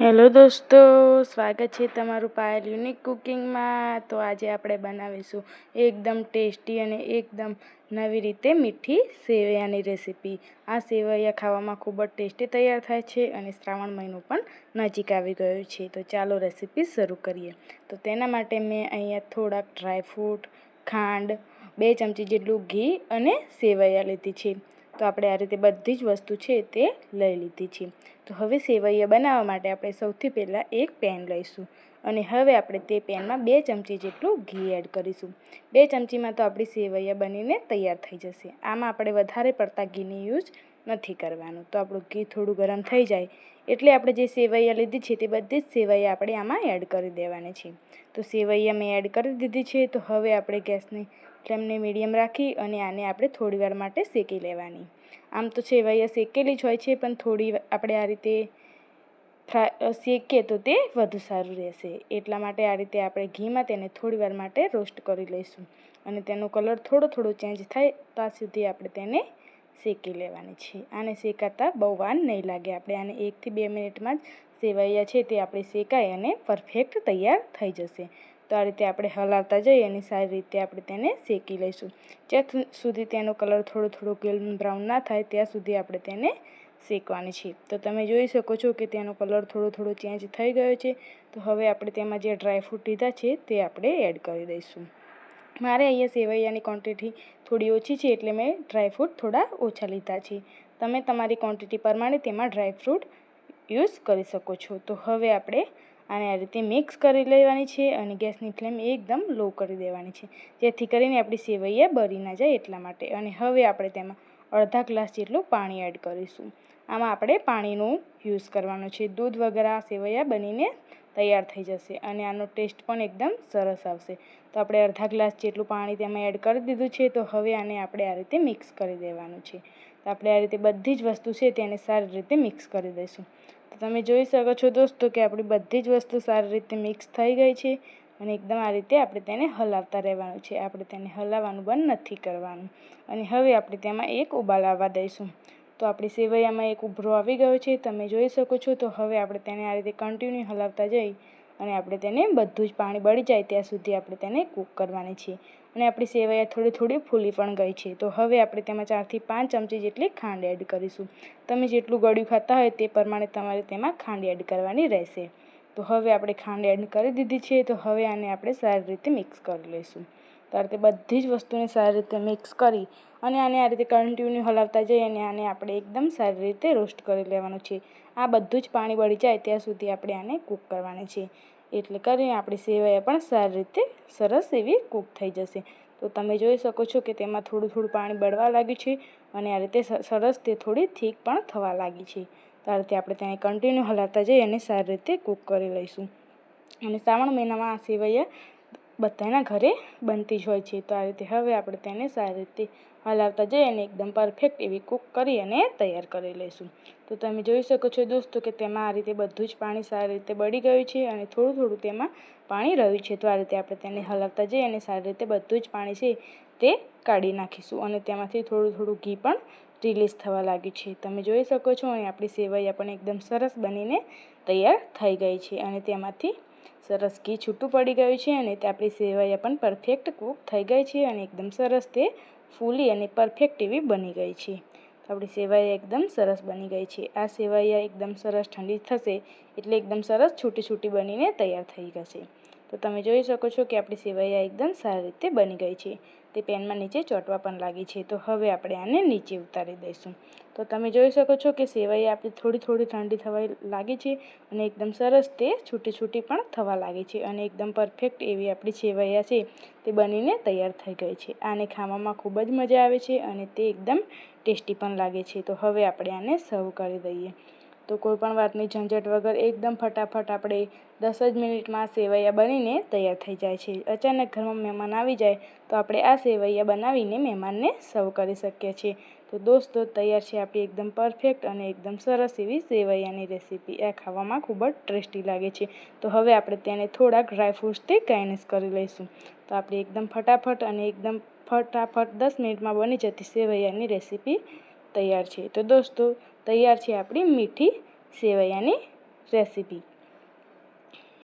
Hello દોસ્તો, સ્વાગત છે તમારું પાયલ યુનિક કુકિંગમાં. તો આજે આપણે બનાવીશું એકદમ ટેસ્ટી અને એકદમ નવી રીતે મીઠી સેવૈયાની રેસીપી. આ સેવૈયા ખાવામાં ખૂબ જ ટેસ્ટી તૈયાર થાય છે અને શ્રાવણ મહિનો પણ નજીક આવી ગયો છે. તો ચાલો રેસીપી શરૂ કરીએ. તો તેના માટે મેં અહીંયા થોડાક ડ્રાયફ્રૂટ, ખાંડ, બે ચમચી જેટલું ઘી અને સેવૈયા લીધી છે. તો આપણે આ રીતે બધી જ વસ્તુ છે તે લઈ લીધી છે. તો હવે સેવૈયા બનાવવા માટે આપણે સૌથી પહેલાં એક પેન લઈશું અને હવે આપણે તે પેનમાં બે ચમચી જેટલું ઘી એડ કરીશું. બે ચમચીમાં તો આપણી સેવૈયા બનીને તૈયાર થઈ જશે. આમાં આપણે વધારે પડતા ઘીની યુઝ નથી કરવાનું. તો આપણું ઘી થોડું ગરમ થઈ જાય એટલે આપણે જે સેવૈયા લીધી છે તે બધી જ સેવૈયા આપણે આમાં એડ કરી દેવાની છે. તો સેવૈયા મેં એડ કરી દીધી છે. તો હવે આપણે ગેસની ફ્લેમને મીડિયમ રાખી અને આને આપણે થોડીવાર માટે શેકી લેવાની. આમ તો સેવૈયા શેકેલી જ હોય છે, પણ થોડી આપણે આ રીતે ફ્રાય શેકીએ તો તે વધુ સારું રહેશે. એટલા માટે આ રીતે આપણે ઘીમાં તેને થોડીવાર માટે રોસ્ટ કરી લઈશું. અને તેનો કલર થોડો થોડો ચેન્જ થાય ત્યાં સુધી આપણે તેને શેકી લેવાની છે. આને શેકાતા બહુ વાર નહીં લાગે. આપણે આને એકથી બે મિનિટમાં જ સેવૈયા છે તે આપણે શેકાય અને પરફેક્ટ તૈયાર થઈ જશે. તો આ રીતે આપણે હલાવતા જઈએ અને સારી રીતે આપણે તેને શેકી લઈશું. જ્યાં સુધી તેનો કલર થોડો થોડો ગોલ્ડન બ્રાઉન ના થાય, ત્યાં સુધી આપણે તેને શેકવાની છે તો તમે જોઈ શકો છો કે તેનો કલર થોડો થોડો ચેન્જ થઈ ગયો છે. તો હવે આપણે તેમાં જે ડ્રાયફ્રૂટ લીધા છે, તે આપણે એડ કરી દઈશું. મારે અહીંયા સેવૈયાની ક્વોન્ટિટી થોડી ઓછી છે, એટલે મેં ડ્રાયફ્રૂટ થોડા ઓછા લીધા છે. તમે તમારી ક્વોન્ટિટી પ્રમાણે તેમાં ડ્રાયફ્રૂટ યુઝ કરી શકો છો. તો હવે આપણે આને આ રીતે મિક્સ કરી લેવાની છે અને ગેસની ફ્લેમ એકદમ લો કરી દેવાની છે. જેથી કરીને આપણી સેવૈયા બળી ના જાય એટલા માટે. અને હવે આપણે તેમાં અડધા ગ્લાસ જેટલું પાણી એડ કરીશું. આમાં આપણે પાણીનો યુઝ કરવાનો છે. દૂધ વગર આ સેવૈયા બનીને તૈયાર થઈ જશે અને આનો ટેસ્ટ પણ એકદમ સરસ આવશે. તો આપણે અડધા ગ્લાસ જેટલું પાણી તેમાં એડ કરી દીધું છે. તો હવે આને આપણે આ રીતે મિક્સ કરી દેવાનું છે. તો આપણે આ રીતે બધી જ વસ્તુ છે તેને સારી રીતે મિક્સ કરી દઈશું. તમે જોઈ શકો છો દોસ્તો કે આપણી બધી જ વસ્તુ સારી રીતે મિક્સ થઈ ગઈ છે અને એકદમ આ રીતે આપણે તેને હલાવતા રહેવાનું છે. આપણે તેને હલાવવાનું બંધ નથી કરવાનું. અને હવે આપણે તેમાં એક ઉબાલ આવવા દઈશું. તો આપણી સેવૈયામાં એક ઉભરો આવી ગયો છે. તમે જોઈ શકો છો. તો હવે આપણે તેને આ રીતે કન્ટિન્યુ હલાવતા જઈ અને આપણે તેને બધું જ પાણી બળી જાય ત્યાં સુધી આપણે તેને કૂક કરવાની છે. અને આપણી સેવૈયા થોડી થોડી ફૂલી પણ ગઈ છે. તો હવે આપણે તેમાં ચારથી પાંચ ચમચી જેટલી ખાંડ એડ કરીશું. તમે જેટલું ગળ્યું ખાતા હોય તે પ્રમાણે તમારે તેમાં ખાંડ એડ કરવાની રહેશે. તો હવે આપણે ખાંડ એડ કરી દીધી છે. તો હવે આને આપણે સારી રીતે મિક્સ કરી લઈશું. તો આ બધી જ વસ્તુને સારી રીતે મિક્સ કરી અને આને આ રીતે કન્ટિન્યુ હલાવતા જઈએ અને આને આપણે એકદમ સારી રીતે રોસ્ટ કરી લેવાનું છે. આ બધું જ પાણી બળી જાય ત્યાં સુધી આપણે આને કૂક કરવાની છે. એટલે કરીને આપણી સેવાઈ પણ સારી રીતે સરસ એવી કૂક થઈ જશે. તો તમે જોઈ શકો છો કે તેમાં થોડું થોડું પાણી બળવા લાગ્યું છે અને આ રીતે સરસ તે થોડી થીક પણ થવા લાગી છે. તો આ રીતે આપણે તેને કન્ટિન્યુ હલાવતા જઈએ અને સારી રીતે કૂક કરી લઈશું. અને શ્રાવણ મહિનામાં આ સેવૈયા બધાના ઘરે બનતી જ હોય છે. તો આ રીતે હવે આપણે તેને સારી રીતે હલાવતા જઈએ અને એકદમ પરફેક્ટ એવી કૂક કરી અને તૈયાર કરી લઈશું. તો તમે જોઈ શકો છો દોસ્તો કે તેમાં આ રીતે બધું જ પાણી સારી રીતે બળી ગયું છે અને થોડું થોડું તેમાં પાણી રહ્યું છે. તો આ રીતે આપણે તેને હલાવતા જઈએ અને સારી રીતે બધું જ પાણી છે તે કાઢી નાખીશું અને તેમાંથી થોડું થોડું ઘી પણ રિલીઝ થવા લાગ્યું છે. તમે જોઈ શકો છો અને આપણી સેવૈયા પણ એકદમ સરસ બનીને તૈયાર થઈ ગઈ છે અને તેમાંથી સરસ ઘી છૂટું પડી ગયું છે અને તે આપણી સેવૈયા પણ પરફેક્ટ કૂક થઈ ગઈ છે અને એકદમ સરસ તે ફૂલી અને પરફેક્ટ એવી બની ગઈ છે. આપણી સેવૈયા એકદમ સરસ બની ગઈ છે. આ સેવૈયા એકદમ સરસ ઠંડી થશે એટલે એકદમ સરસ છૂટી છૂટી બનીને તૈયાર થઈ જશે. તો તમે જોઈ શકો છો કે આપણી સેવૈયા એકદમ સારી રીતે બની ગઈ છે. તે પેનમાં નીચે ચોંટવા પણ લાગી છે. તો હવે આપણે આને નીચે ઉતારી દઈશું. તો તમે જોઈ શકો છો કે સેવાઈ આપણી થોડી થોડી ઠંડી થવા લાગી છે અને એકદમ સરસ તે છૂટી છૂટી પણ થવા લાગી છે અને એકદમ પરફેક્ટ એવી આપણી સેવૈયા છે તે બનીને તૈયાર થઈ ગઈ છે. આને ખાવામાં ખૂબ જ મજા આવે છે અને તે એકદમ ટેસ્ટી પણ લાગે છે. તો હવે આપણે આને સર્વ કરી દઈએ. તો કોઈ પણ વાતની ઝંઝટ વગર એકદમ ફટાફટ આપણે દસ જ મિનિટમાં સેવૈયા બનીને તૈયાર થઈ જાય છે. અચાનક ઘરમાં મહેમાન આવી જાય તો આપણે આ સેવૈયા બનાવીને મહેમાનને સર્વ કરી શકીએ છીએ. તો દોસ્તો, તૈયાર છે આપણી એકદમ પરફેક્ટ અને એકદમ સરસ એવી સેવૈયાની રેસીપી. આ ખાવામાં ખૂબ જ ટેસ્ટી લાગે છે. તો હવે આપણે તેને થોડાક ડ્રાયફ્રૂટ્સથી ગાર્નિશ કરી લઈશું. તો આપણે એકદમ ફટાફટ અને એકદમ ફટાફટ દસ મિનિટમાં બની જતી સેવૈયાની રેસીપી તૈયાર છે. તો દોસ્તો તૈયાર છે આપણી મીઠી સેવૈયાની રેસીપી.